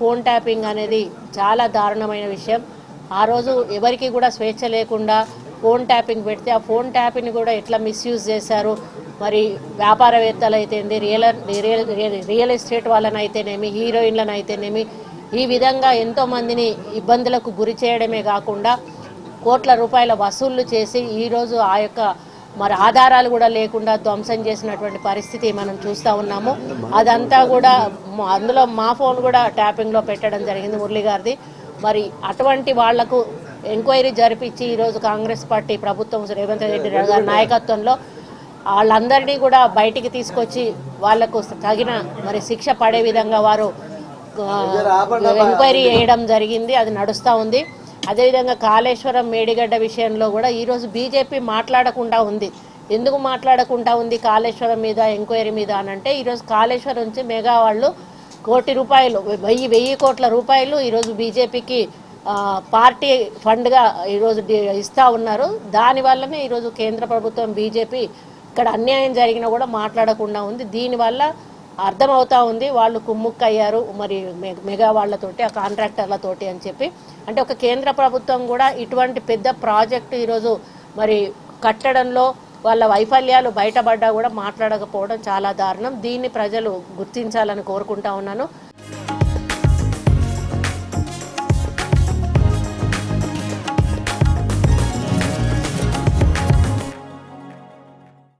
Phone tapping అనేది చాలా దారుణమైన విషయం. ఆ రోజు ఎవరికి కూడా స్వేచ్ఛ లేకుండా ఫోన్ ట్యాపింగ్ పెడితే ఆ ఫోన్ ట్యాపింగ్ కూడా ఎట్లా మిస్యూజ్ చేశారు? మరి వ్యాపారవేత్తలు అయితేంది real real real- real estate వాళ్ళనైతేనేమి హీరోయిన్లనైతేనేమి ఈ విధంగా ఎంతో మందిని ఇబ్బందులకు గురి చేయడమే కాకుండా కోట్ల రూపాయల వసూళ్ళు చేసి ఈరోజు ఆ యొక్క మరి ఆధారాలు కూడా లేకుండా ధ్వంసం చేసినటువంటి పరిస్థితి మనం చూస్తూ ఉన్నాము. అదంతా కూడా అందులో మా ఫోన్ కూడా ట్యాపింగ్లో పెట్టడం జరిగింది మురళి గారిది. మరి అటువంటి వాళ్ళకు ఎంక్వైరీ జరిపించి ఈరోజు కాంగ్రెస్ పార్టీ ప్రభుత్వం రేవంత్ రెడ్డి గారి నాయకత్వంలో వాళ్ళందరినీ కూడా బయటికి తీసుకొచ్చి వాళ్ళకు తగిన మరి శిక్ష పడే విధంగా వారు ఎంక్వైరీ చేయడం జరిగింది. అది నడుస్తూ ఉంది. అదేవిధంగా కాళేశ్వరం మేడిగడ్డ విషయంలో కూడా ఈరోజు బీజేపీ మాట్లాడకుండా ఉంది. ఎందుకు మాట్లాడకుండా ఉంది కాళేశ్వరం మీద ఎంక్వైరీ మీద అని అంటే ఈరోజు కాళేశ్వరం నుంచి మెగా వాళ్ళు కోటి రూపాయలు వెయ్యి వెయ్యి కోట్ల రూపాయలు ఈరోజు బీజేపీకి పార్టీ ఫండ్గా ఈరోజు ఇస్తూ ఉన్నారు. దానివల్లనే ఈరోజు కేంద్ర ప్రభుత్వం బీజేపీ ఇక్కడ అన్యాయం జరిగినా కూడా మాట్లాడకుండా ఉంది. దీనివల్ల అర్థమవుతా ఉంది. వాళ్ళు కుమ్ముక్కయ్యారు. మరి మె- మెగా వాళ్ళతోటి ఆ కాంట్రాక్టర్లతోటి అని చెప్పి. అంటే ఒక కేంద్ర ప్రభుత్వం కూడా ఇటువంటి పెద్ద ప్రాజెక్టు ఈరోజు మరి కట్టడంలో వాళ్ళ వైఫల్యాలు బయటపడ్డా కూడా మాట్లాడకపోవడం చాలా దారుణం. దీన్ని ప్రజలు గుర్తించాలని కోరుకుంటా ఉన్నాను.